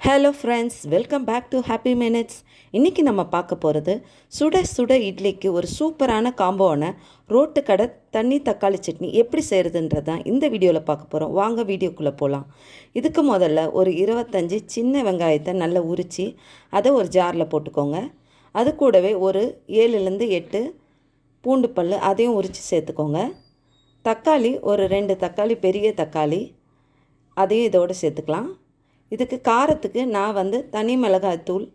Hello friends welcome back to Happy Minutes இன்றைக்கி நம்ம பார்க்க போகிறது சுட சுட இட்லிக்கு ஒரு சூப்பரான காம்போவான ரோட்டு கடை தண்ணி தக்காளி சட்னி எப்படி செய்கிறதுன்றது தான் இந்த வீடியோவில் பார்க்க போகிறோம் வாங்க வீடியோக்குள்ளே போகலாம் இதுக்கு முதல்ல ஒரு இருபத்தஞ்சி சின்ன வெங்காயத்தை நல்லா உரித்து அதை ஒரு ஜாரில் போட்டுக்கோங்க. அது கூடவே ஒரு ஏழுலேருந்து எட்டு பூண்டு பல் அதையும் உரித்து சேர்த்துக்கோங்க. தக்காளி ஒரு ரெண்டு தக்காளி பெரிய தக்காளி அதையும் இதோடு சேர்த்துக்கலாம். இதுக்கு காரத்துக்கு நான் வந்து தனி மிளகாய் தூள்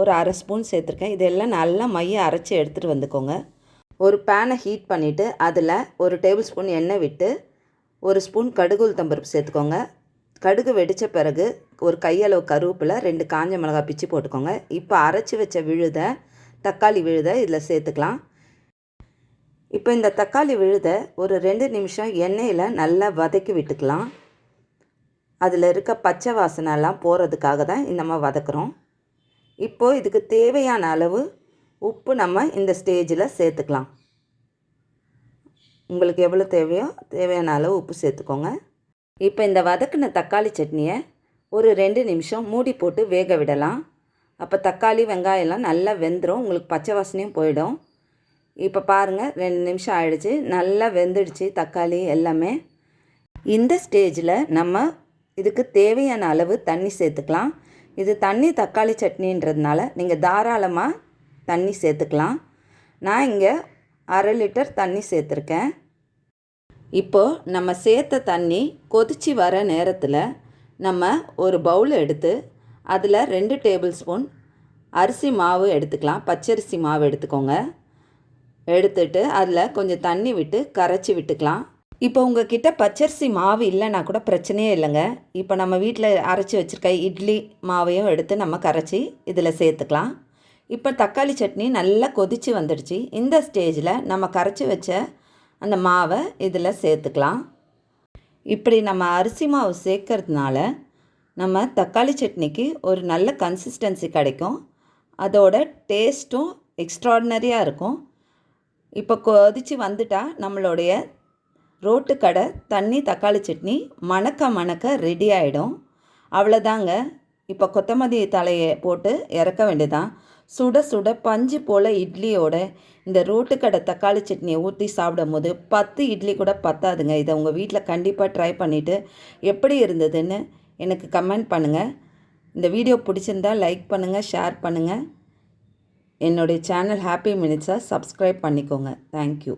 ஒரு அரை ஸ்பூன் சேர்த்துருக்கேன். இதெல்லாம் நல்லா மைய அரைச்சி எடுத்துகிட்டு வந்துக்கோங்க. ஒரு பேனை ஹீட் பண்ணிவிட்டு அதில் ஒரு டேபிள் ஸ்பூன் எண்ணெய் விட்டு ஒரு ஸ்பூன் கடுகு உளுத்தம்பருப்பு சேர்த்துக்கோங்க. கடுகு வெடித்த பிறகு ஒரு கையளவு கருவேப்பில் ரெண்டு காஞ்ச மிளகாய் பிச்சு போட்டுக்கோங்க. இப்போ அரைச்சி வச்ச விழுத தக்காளி விழுத இதில் சேர்த்துக்கலாம். இப்போ இந்த தக்காளி விழுத ஒரு ரெண்டு நிமிஷம் எண்ணெயில் நல்லா வதக்கி விட்டுக்கலாம். அதில் இருக்க பச்சை வாசனைலாம் போகிறதுக்காக தான் நம்ம வதக்குறோம். இப்போது இதுக்கு தேவையான அளவு உப்பு நம்ம இந்த ஸ்டேஜில் சேர்த்துக்கலாம். உங்களுக்கு எவ்வளோ தேவையோ தேவையான அளவு உப்பு சேர்த்துக்கோங்க. இப்போ இந்த வதக்கின தக்காளி சட்னியை ஒரு ரெண்டு நிமிஷம் மூடி போட்டு வேக விடலாம். அப்போ தக்காளி வெங்காயம்லாம் நல்லா வெந்துடும் உங்களுக்கு பச்சை வாசனையும் போயிடும். இப்போ பாருங்கள் ரெண்டு நிமிஷம் ஆயிடுச்சு. நல்லா வெந்துடுச்சு தக்காளி எல்லாமே. இந்த ஸ்டேஜில் நம்ம இதுக்கு தேவையான அளவு தண்ணி சேர்த்துக்கலாம். இது தண்ணி தக்காளி சட்னின்றதுனால நீங்கள் தாராளமாக தண்ணி சேர்த்துக்கலாம். நான் இங்கே அரை லிட்டர் தண்ணி சேர்த்துருக்கேன். இப்போது நம்ம சேர்த்த தண்ணி கொதித்து வர நேரத்தில் நம்ம ஒரு பவுல் எடுத்து அதில் ரெண்டு டேபிள் ஸ்பூன் அரிசி மாவு எடுத்துக்கலாம். பச்சரிசி மாவு எடுத்துக்கோங்க. எடுத்துட்டு அதில் கொஞ்சம் தண்ணி விட்டு கரைச்சி விட்டுக்கலாம். இப்போ உங்ககிட்ட பச்சரிசி மாவு இல்லைன்னா கூட பிரச்சனையே இல்லைங்க. இப்போ நம்ம வீட்டில் அரைச்சி வச்சுருக்க இட்லி மாவையும் எடுத்து நம்ம கரைச்சி இதில் சேர்த்துக்கலாம். இப்போ தக்காளி சட்னி நல்லா கொதித்து வந்துடுச்சு. இந்த ஸ்டேஜில் நம்ம கரைச்சி வச்ச அந்த மாவை இதில் சேர்த்துக்கலாம். இப்படி நம்ம அரிசி மாவு சேர்க்கறதுனால நம்ம தக்காளி சட்னிக்கு ஒரு நல்ல கன்சிஸ்டன்சி கிடைக்கும். அதோட டேஸ்ட்டும் எக்ஸ்ட்ராடினரியாக இருக்கும். இப்போ கொதித்து வந்துட்டால் நம்மளுடைய ரோட்டு கடை தண்ணி தக்காளி சட்னி மணக்க மணக்க ரெடி ஆகிடும் அவ்வளோதாங்க இப்போ கொத்தமல்லி தலையை போட்டு இறக்க வேண்டியதான் சுட சுட பஞ்சு போல் இட்லியோட இந்த ரோட்டு கடை தக்காளி சட்னியை ஊற்றி சாப்பிடும் போது பத்து இட்லி கூட பத்தாதுங்க. இதை உங்கள் வீட்டில் கண்டிப்பாக ட்ரை பண்ணிவிட்டு எப்படி இருந்ததுன்னு எனக்கு கமெண்ட் பண்ணுங்கள் இந்த வீடியோ பிடிச்சிருந்தால் லைக் பண்ணுங்கள் ஷேர் பண்ணுங்கள் என்னுடைய சேனல் ஹாப்பி மினிட்ஸை சப்ஸ்கிரைப் பண்ணிக்கோங்க. Thank you